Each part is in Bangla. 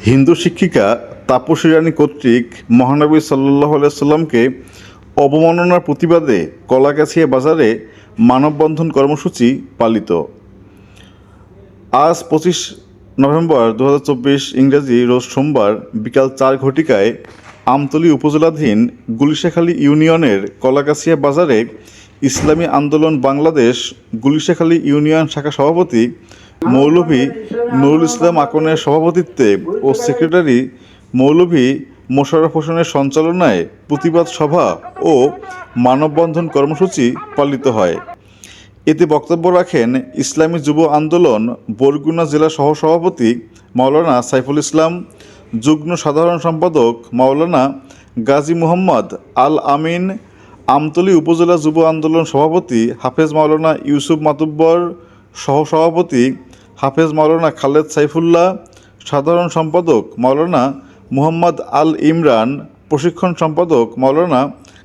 হিন্দু শিক্ষিকা তাপসী রানী কর্তৃক মহানবী সাল্লাহ সাল্লামকে অবমাননার প্রতিবাদে কলাগাছিয়া বাজারে মানববন্ধন কর্মসূচি পালিত। আজ পঁচিশ নভেম্বর দু হাজার চব্বিশ ইংরেজি রোজ সোমবার বিকাল চার ঘটিকায় আমতলী উপজেলাধীন গুলিশাখালী ইউনিয়নের কলাগাছিয়া বাজারে ইসলামী আন্দোলন বাংলাদেশ গুলিশাখালী ইউনিয়ন শাখা সভাপতি মৌলভী নুরুল ইসলাম আকনের সভাপতিত্বে ও সেক্রেটারি মৌলভী মোশাররফ হোসেনের সঞ্চালনায় প্রতিবাদ সভা ও মানববন্ধন কর্মসূচি পালিত হয়। এতে বক্তব্য রাখেন ইসলামী যুব আন্দোলন বরগুনা জেলা সহসভাপতি মাওলানা সাইফুল ইসলাম, যুগ্ম সাধারণ সম্পাদক মাওলানা গাজী মোহাম্মদ আল আমিন, আমতলী উপজেলা যুব আন্দোলন সভাপতি হাফেজ মাওলানা ইউসুফ মাতুব্বর, সহসভাপতি হাফেজ মাওলানা খালেদ সাইফুল্লাহ, সাধারণ সম্পাদক মাওলানা মুহাম্মদ আল ইমরান, প্রশিক্ষণ সম্পাদক মাওলানা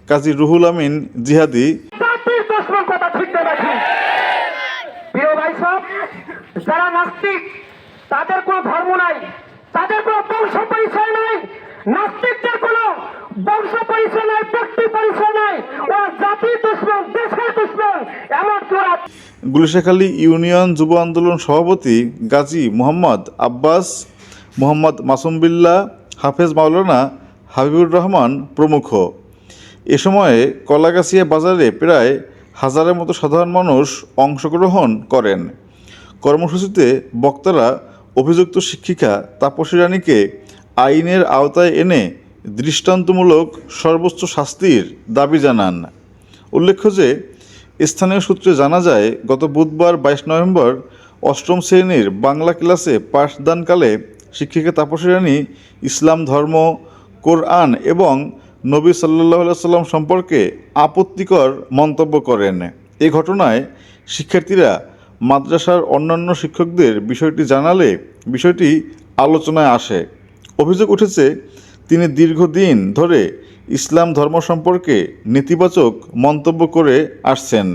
কাজী রুহুল আমিন জিহাদি। যারা নাস্তিক, তাদের কোনো ধর্ম নাই, তাদের কোনো বংশ পরিচয় নাই। নাস্তিকদের কোনো বংশ পরিচয় নাই ব্যক্তি পরিচয় নাই ওরা জাতির দুশ্মন দেশের দুশ্মন এমনকি ওরা গুলিশাখালী ইউনিয়ন যুব আন্দোলন সভাপতি গাজী মোহাম্মদ আব্বাস, মোহাম্মদ মাসুম বিল্লাহ হাফেজ মাওলানা হাবিবুর রহমান প্রমুখ। এ সময়ে কলাগাছিয়া বাজারে প্রায় হাজারের মতো সাধারণ মানুষ অংশগ্রহণ করেন। কর্মসূচিতে বক্তারা অভিযুক্ত শিক্ষিকা তাপসী রানীকে আইনের আওতায় এনে দৃষ্টান্তমূলক সর্বোচ্চ শাস্তির দাবি জানান। উল্লেখ্য যে স্থানীয় সূত্রে জানা যায়, গত বুধবার বাইশ নভেম্বর অষ্টম শ্রেণির বাংলা ক্লাসে পাঠদানকালে শিক্ষিকা তাপসী রানী ইসলাম ধর্ম, কোরআন এবং নবী সাল্লাহ সাল্লাম সম্পর্কে আপত্তিকর মন্তব্য করেন। এ ঘটনায় শিক্ষার্থীরা মাদ্রাসার অন্যান্য শিক্ষকদের বিষয়টি জানালে বিষয়টি আলোচনায় আসে। অভিযোগ উঠেছে তিনি দীর্ঘদিন ধরে ইসলাম ধর্ম সম্পর্কে নেতিবাচক মন্তব্য করে আসছেন।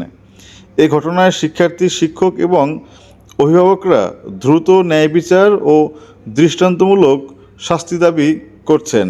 এ ঘটনায় শিক্ষার্থী, শিক্ষক এবং অভিভাবকরা দ্রুত ন্যায় বিচার ও দৃষ্টান্তমূলক শাস্তি দাবি করছেন।